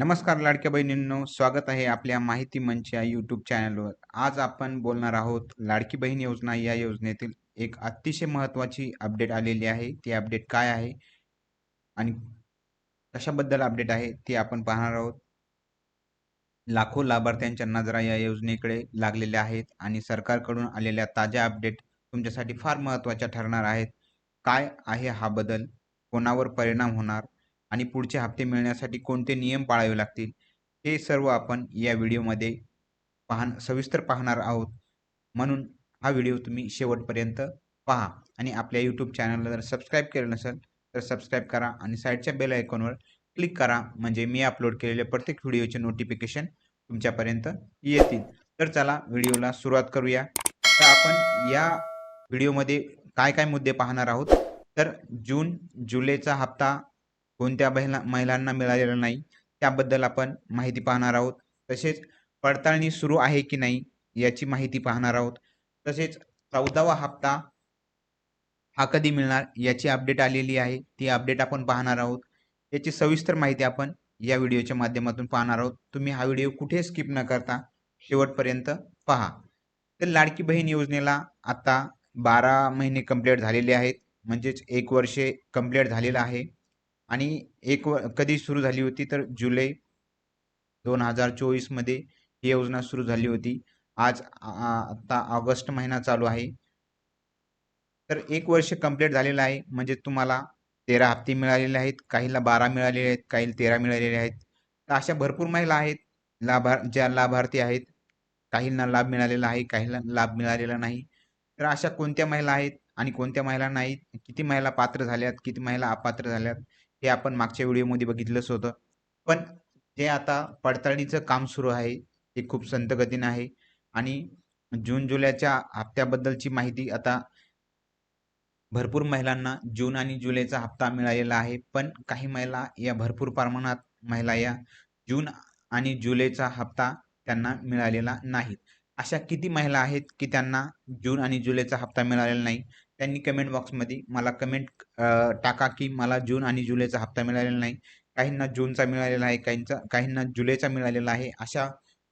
नमस्कार लाडक्या बहिणींनो स्वागत आहे आपल्या माहिती मंच या यूट्यूब चॅनलवर आज आपण बोलणार आहोत लाडकी बहीण योजना या योजनेतील एक अतिशय महत्त्वाची अपडेट आलेली आहे. ती अपडेट काय आहे? आणि कशाबद्दल अपडेट आहे? ती आपण पाहणार आहोत. लाखो लाभार्थ्यांच्या नजरा या योजनेकडे लागलेल्या आहेत आणि सरकारकडून आलेल्या ताज्या अपडेट तुमच्यासाठी फार महत्त्वाच्या ठरणार आहेत. काय आहे हा बदल? कोणावर परिणाम होणार? आणि पुढचे हप्ते मिळण्यासाठी कोणते नियम पाळावे लागतील? हे सर्व आपण या व्हिडिओमध्ये पाहण सविस्तर पाहणार आहोत. म्हणून हा व्हिडिओ तुम्ही शेवटपर्यंत पहा आणि आपल्या यूट्यूब चॅनलला जर सबस्क्राईब केलं नसेल तर सबस्क्राईब करा आणि साईडच्या बेल आयकॉनवर क्लिक करा. म्हणजे मी अपलोड केलेले प्रत्येक व्हिडिओचे नोटिफिकेशन तुमच्यापर्यंत येतील. तर चला व्हिडिओला सुरुवात करूया. तर आपण या व्हिडिओमध्ये काय काय मुद्दे पाहणार आहोत? तर जून जुलैचा हप्ता कोणत्या महिला महिलांना मिळालेला नाही त्याबद्दल आपण माहिती पाहणार आहोत. तसेच पडताळणी सुरू आहे की नाही याची माहिती पाहणार आहोत. तसेच चौदावा हप्ता हा कधी मिळणार याची अपडेट आलेली आहे. ती अपडेट आपण पाहणार आहोत. याची सविस्तर माहिती आपण या व्हिडिओच्या माध्यमातून पाहणार आहोत. तुम्ही हा व्हिडिओ कुठे स्किप न करता शेवटपर्यंत पहा. तर लाडकी बहीण योजनेला आता बारा महिने कंप्लीट झालेले आहेत. म्हणजेच एक वर्षे कंप्लीट झालेलं आहे. आणि एक व कधी सुरू झाली होती तर जुलै दोन हजार चोवीसमध्ये ही योजना सुरू झाली होती. आज आता ऑगस्ट महिना चालू आहे. तर एक वर्ष कंप्लीट झालेलं आहे. म्हणजे तुम्हाला तेरा हप्ते मिळालेले आहेत काहीला बारा मिळालेले आहेत काही तेरा मिळालेले आहेत. तर अशा भरपूर महिला आहेत लाभार ज्या लाभार्थी आहेत काहींना लाभ मिळालेला आहे काहींना लाभ मिळालेला नाही. तर अशा कोणत्या महिला आहेत आणि कोणत्या महिला नाहीत? किती महिला पात्र झाल्यात किती महिला अपात्र झाल्यात? हे आपण मागच्या व्हिडिओमध्ये बघितलंच होतं. पण ते आता पडताळणीचं काम सुरू आहे ते खूप संतगतीनं आहे. आणि जून जुलैच्या हप्त्याबद्दलची माहिती आता भरपूर महिलांना जून आणि जुलैचा हप्ता मिळालेला आहे. पण काही महिला या भरपूर प्रमाणात महिला या जून आणि जुलैचा हप्ता त्यांना मिळालेला नाही. अशा किती महिला आहेत की त्यांना जून आणि जुलैचा हप्ता मिळालेला नाही? त्यांनी कमेंट बॉक्समध्ये मला कमेंट टाका की मला जून आणि जुलैचा हप्ता मिळालेला नाही. काहींना जूनचा मिळालेला आहे काहींचा काहींना जुलैचा मिळालेला आहे. अशा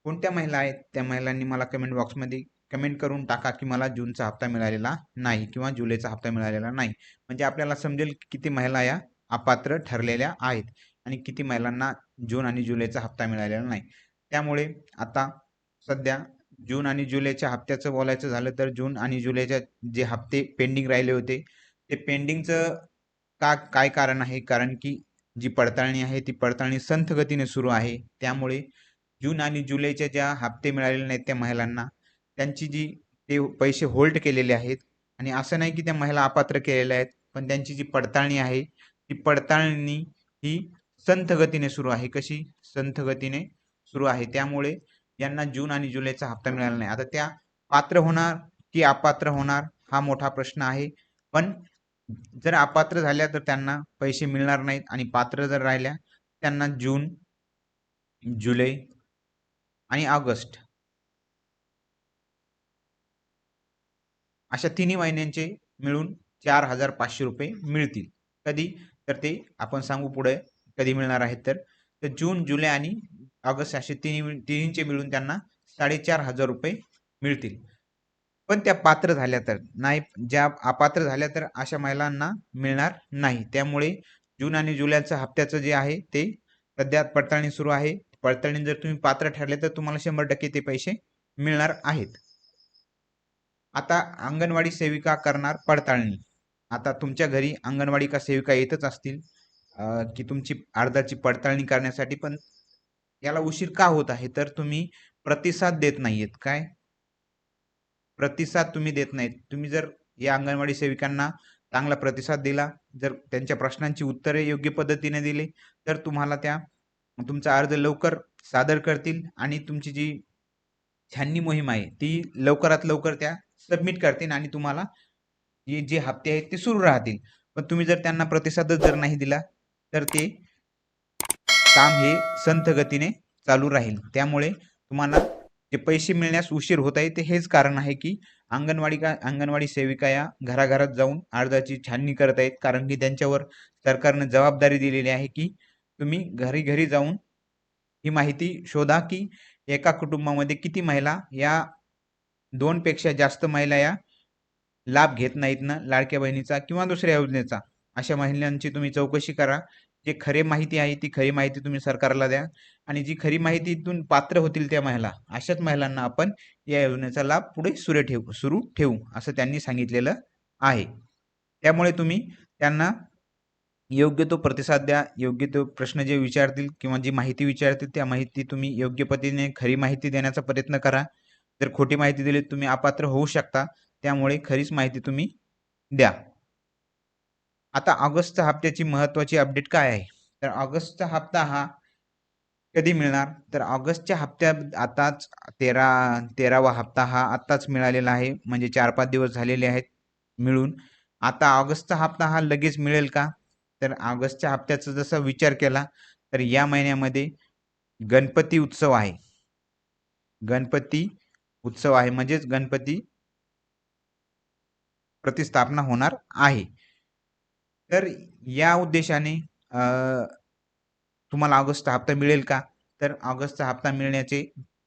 कोणत्या महिला आहेत त्या महिलांनी मला कमेंट बॉक्समध्ये कमेंट करून टाका की मला जूनचा हप्ता मिळालेला नाही किंवा जुलैचा हप्ता मिळालेला नाही. म्हणजे आपल्याला समजेल किती महिला या अपात्र ठरलेल्या आहेत आणि किती महिलांना जून आणि जुलैचा हप्ता मिळालेला नाही. त्यामुळे आता सध्या जून आणि जुलैच्या हप्त्याचं बोलायचं झालं तर जून आणि जुलैच्या जे हप्ते पेंडिंग राहिले होते ते पेंडिंगचं का काय कारण आहे? कारण की जी पडताळणी आहे ती पडताळणी संथ गतीने सुरू आहे. त्यामुळे जून आणि जुलैच्या ज्या हप्ते मिळालेले नाहीत त्या महिलांना त्यांची जी ते पैसे होल्ड केलेले आहेत आणि असं नाही की त्या महिला अपात्र केलेल्या आहेत पण त्यांची जी पडताळणी आहे ती पडताळणी ही संथ गतीने सुरू आहे. कशी? संथ गतीने सुरू आहे. त्यामुळे यांना जून आणि जुलैचा हप्ता मिळाला नाही. आता त्या पात्र होणार की अपात्र होणार हा मोठा प्रश्न आहे. पण जर अपात्र झाल्या तर त्यांना पैसे मिळणार नाहीत आणि पात्र जर राहिल्या त्यांना जून जुलै आणि ऑगस्ट अशा तिन्ही महिन्यांचे मिळून चार हजार पाचशे रुपये मिळतील. कधी? तर ते आपण सांगू पुढे. कधी मिळणार आहेत तर? तर जून जुलै आणि ऑगस्ट असे तिन्ही तिन्हींचे मिळून त्यांना साडेचार हजार रुपये मिळतील. पण त्या पात्र झाल्या तर नाही ज्या अपात्र झाल्या तर अशा महिलांना मिळणार नाही. त्यामुळे जून आणि जुलैचं हप्त्याचं जे आहे ते सध्या पडताळणी सुरू आहे. पडताळणी जर तुम्ही पात्र ठरले तर तुम्हाला शंभर टक्के ते पैसे मिळणार आहेत. आता अंगणवाडी सेविका करणार पडताळणी. आता तुमच्या घरी अंगणवाडी का सेविका येतच असतील की तुमची अर्जाची पडताळणी करण्यासाठी पण याला उशीर का होत आहे? तर तुम्ही प्रतिसाद देत नाहीयेत. काय? प्रतिसाद तुम्ही देत नाहीत. तुम्ही जर या अंगणवाडी सेविकांना चांगला प्रतिसाद दिला जर त्यांच्या प्रश्नांची उत्तरे योग्य पद्धतीने दिली तर तुम्हाला त्या तुमचा अर्ज लवकर सादर करतील आणि तुमची जी छाननी मोहीम आहे ती लवकरात लवकर त्या सबमिट करतील आणि तुम्हाला जे जे हप्ते आहेत ते सुरू राहतील. पण तुम्ही जर त्यांना प्रतिसादच जर नाही दिला तर ते काम हे संथ गतीने चालू राहील. त्यामुळे तुम्हाला जे पैसे मिळण्यास उशीर होत आहे ते हेच कारण आहे की अंगणवाडी का अंगणवाडी सेविका या घराघरात जाऊन अर्जाची छाननी करत आहेत. कारण की त्यांच्यावर सरकारनं जबाबदारी दिलेली आहे की तुम्ही घरी घरी जाऊन ही माहिती शोधा की एका कुटुंबामध्ये किती महिला या दोनपेक्षा जास्त महिला या लाभ घेत नाहीत ना? लाडक्या बहिणीचा किंवा दुसऱ्या योजनेचा? अशा महिलांची तुम्ही चौकशी करा. जे खरे माहिती आहे ती खरी माहिती तुम्ही सरकारला द्या आणि जी खरी माहितीतून पात्र होतील त्या महिला अशाच महिलांना आपण या योजनेचा लाभ पुढे सुरे ठेवू सुरू ठेवू असं त्यांनी सांगितलेलं आहे. त्यामुळे तुम्ही त्यांना योग्य तो प्रतिसाद द्या योग्य तो प्रश्न जे विचारतील किंवा जी माहिती विचारतील त्या माहिती तुम्ही योग्य पद्धतीने खरी माहिती देण्याचा प्रयत्न करा. जर खोटी माहिती दिली तुम्ही अपात्र होऊ शकता. त्यामुळे खरीच माहिती तुम्ही द्या. आता ऑगस्टच्या हप्त्याची महत्त्वाची अपडेट काय आहे? तर ऑगस्टचा हप्ता हा कधी मिळणार? तर ऑगस्टच्या हप्त्या आताच तेरा तेरावा हप्ता हा आत्ताच मिळालेला आहे. म्हणजे चार पाच दिवस झालेले आहेत मिळून. आता ऑगस्टचा हप्ता हा लगेच मिळेल का? तर ऑगस्टच्या हप्त्याचा जसा विचार केला तर या महिन्यामध्ये गणपती उत्सव आहे. गणपती उत्सव आहे. म्हणजेच गणपती प्रतिस्थापना होणार आहे. तर या उद्देशाने तुम्हाला ऑगस्टचा हप्ता मिळेल का? तर ऑगस्टचा हप्ता मिळण्याचे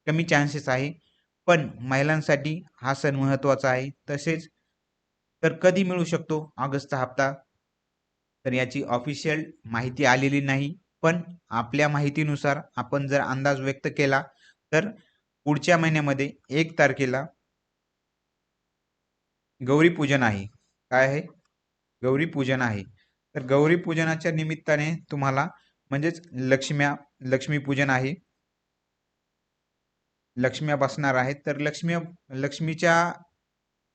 कमी चान्सेस आहे. पण महिलांसाठी हा सण महत्त्वाचा आहे. तसेच तर कधी मिळू शकतो ऑगस्टचा हप्ता? तर याची ऑफिशियल माहिती आलेली नाही. पण आपल्या माहितीनुसार आपण जर अंदाज व्यक्त केला तर पुढच्या महिन्यामध्ये एक तारखेला गौरी पूजन आहे. काय आहे? गौरी पूजन आहे. तर गौरी पूजनाच्या निमित्ताने तुम्हाला म्हणजेच लक्ष्म्या लक्ष्मी पूजन आहे. लक्ष्म्या बसणार आहेत. तर लक्ष्मी लक्ष्मीच्या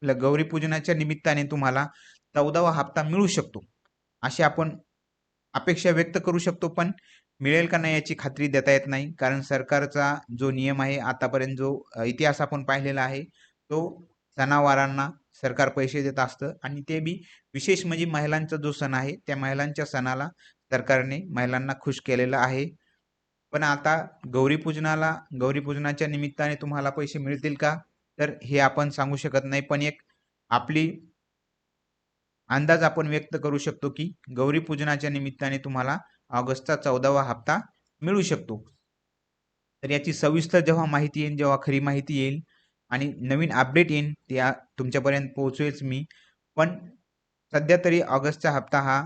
ल- गौरी पूजनाच्या निमित्ताने तुम्हाला चौदावा हप्ता मिळू शकतो. अशी आपण अपेक्षा व्यक्त करू शकतो पण मिळेल का नाही याची खात्री देता येत नाही. कारण सरकारचा जो नियम आहे आतापर्यंत जो इतिहास आपण पाहिलेला आहे तो सणावारांना सरकार पैसे देत असतं आणि ते बी विशेष म्हणजे महिलांचा जो सण आहे त्या महिलांच्या सणाला सरकारने महिलांना खुश केलेलं आहे. पण आता गौरीपूजनाला गौरीपूजनाच्या निमित्ताने तुम्हाला पैसे मिळतील का? तर हे आपण सांगू शकत नाही. पण एक आपली अंदाज आपण व्यक्त करू शकतो की गौरीपूजनाच्या निमित्ताने तुम्हाला ऑगस्टचा चौदावा हप्ता मिळू शकतो. तर याची सविस्तर जेव्हा माहिती येईल जेव्हा खरी माहिती येईल आणि नवीन अपडेट येईन त्या तुमच्यापर्यंत पोहोचवेच मी. पण सध्या तरी ऑगस्टचा हप्ता हा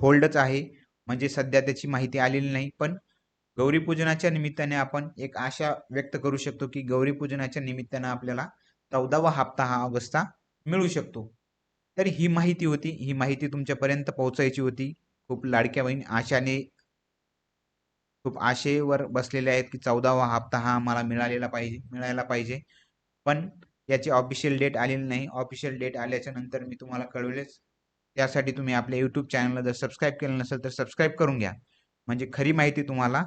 होल्डच आहे. म्हणजे सध्या त्याची माहिती आलेली नाही. पण गौरीपूजनाच्या निमित्ताने आपण एक आशा व्यक्त करू शकतो की गौरीपूजनाच्या निमित्तानं आपल्याला चौदावा हप्ता हा ऑगस्टचा मिळू शकतो. तर ही माहिती होती. ही माहिती तुमच्यापर्यंत पोहोचायची होती. खूप लाडक्या बहीण आशाने खूप आशेवर बसलेले आहेत की चौदावा हप्ता हा आम्हाला मिळालेला पाहिजे मिळायला पाहिजे. पण याची ऑफिशियल डेट आलेली नाही. ऑफिशियल डेट आल्याच्यानंतर मी तुम्हाला कळवलेच. त्यासाठी तुम्ही आपल्या यूट्यूब चॅनलला जर सबस्क्राईब केलं नसेल तर सबस्क्राईब करून घ्या. म्हणजे खरी माहिती तुम्हाला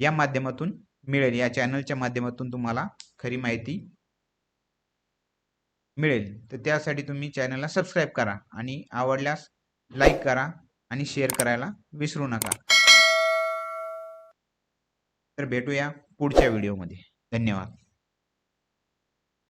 या माध्यमातून मिळेल. या चॅनलच्या माध्यमातून तुम्हाला खरी माहिती मिळेल. तर त्यासाठी तुम्ही चॅनलला सबस्क्राईब करा आणि आवडल्यास लाईक करा आणि शेअर करायला विसरू नका. तर भेटूया पुढच्या व्हिडिओमध्ये धन्यवाद.